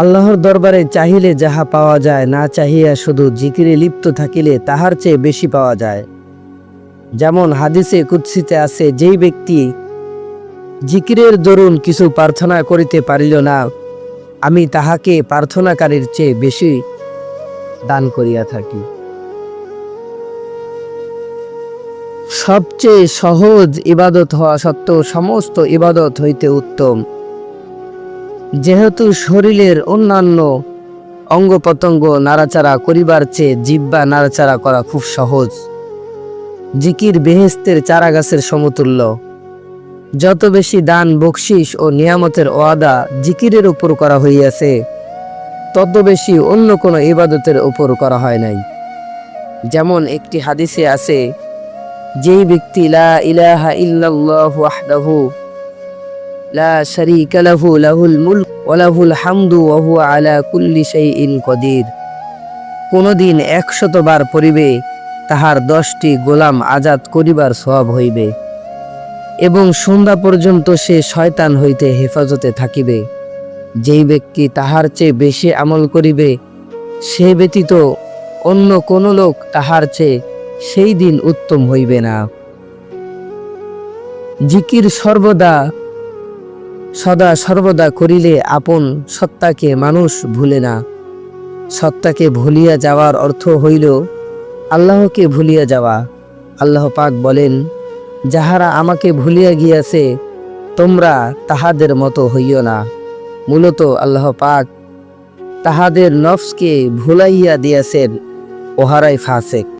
আল্লাহর দরবারে চাহিলে যাহা পাওয়া যায়, না চাহিয়া শুধু জিকিরে লিপ্ত থাকিলে তাহার চেয়ে বেশি পাওয়া যায়। যেমন হাদিসে কুৎসিতে আছে, যেই ব্যক্তি জিকিরের দরুন কিছু প্রার্থনা করিতে পারিল না, আমি তাহাকে প্রার্থনাকারীর চেয়ে বেশি দান করিয়া থাকি। সবচেয়ে সহজ ইবাদত হওয়া সত্ত্বেও সমস্ত ইবাদত হইতে উত্তম। যেহেতু শরীরের অন্যান্য অঙ্গ প্রত্যঙ্গ নাড়াচাড়া করিবার চেয়ে জিব্বা নাড়াচাড়া করা খুব সহজ। জিকির বেহেস্তের চারা গাছের সমতুল্য। যত বেশি দান, বকশিস ও নিয়ামতের ওয়াদা জিকিরের উপর করা হইয়াছে, তত বেশি অন্য কোনো ইবাদতের উপর করা হয় নাই। যেমন একটি হাদিসে আছে, যেই ব্যক্তি লা ইলাহা ইল্লাল্লাহু ওয়াহদাহু লা শারীকা লাহু, লাহুল মুলক ওয়া হামদু ওয়া আলা কুল্লি শাইইন কদির। কোনদিন একশতবার পড়িবে, তাহার দশটি গোলাম আজাদ করিবার সব হইবে এবং সন্ধ্যা পর্যন্ত সে শয়তান হইতে হেফাজতে থাকিবে। যেই ব্যক্তি তাহার চেয়ে বেশি আমল করিবে, সে ব্যতীত অন্য কোন লোক তাহার চেয়ে সেই দিন উত্তম হইবে না। জিকির সর্বদা সদা সর্বদা করিলে আপন সত্তাকে মানুষ ভুলে না। সত্তাকে ভুলিয়া যাওয়ার অর্থ হইল আল্লাহকে ভুলিয়া যাওয়া। আল্লাহ পাক বলেন, যাহারা আমাকে ভুলিয়া গিয়াছে, তোমরা তাহাদের মতো হইও না। মূলত আল্লাহ পাক তাহাদের নফসকে ভুলাইয়া দিয়াছেন ওহারাই ফাসেক।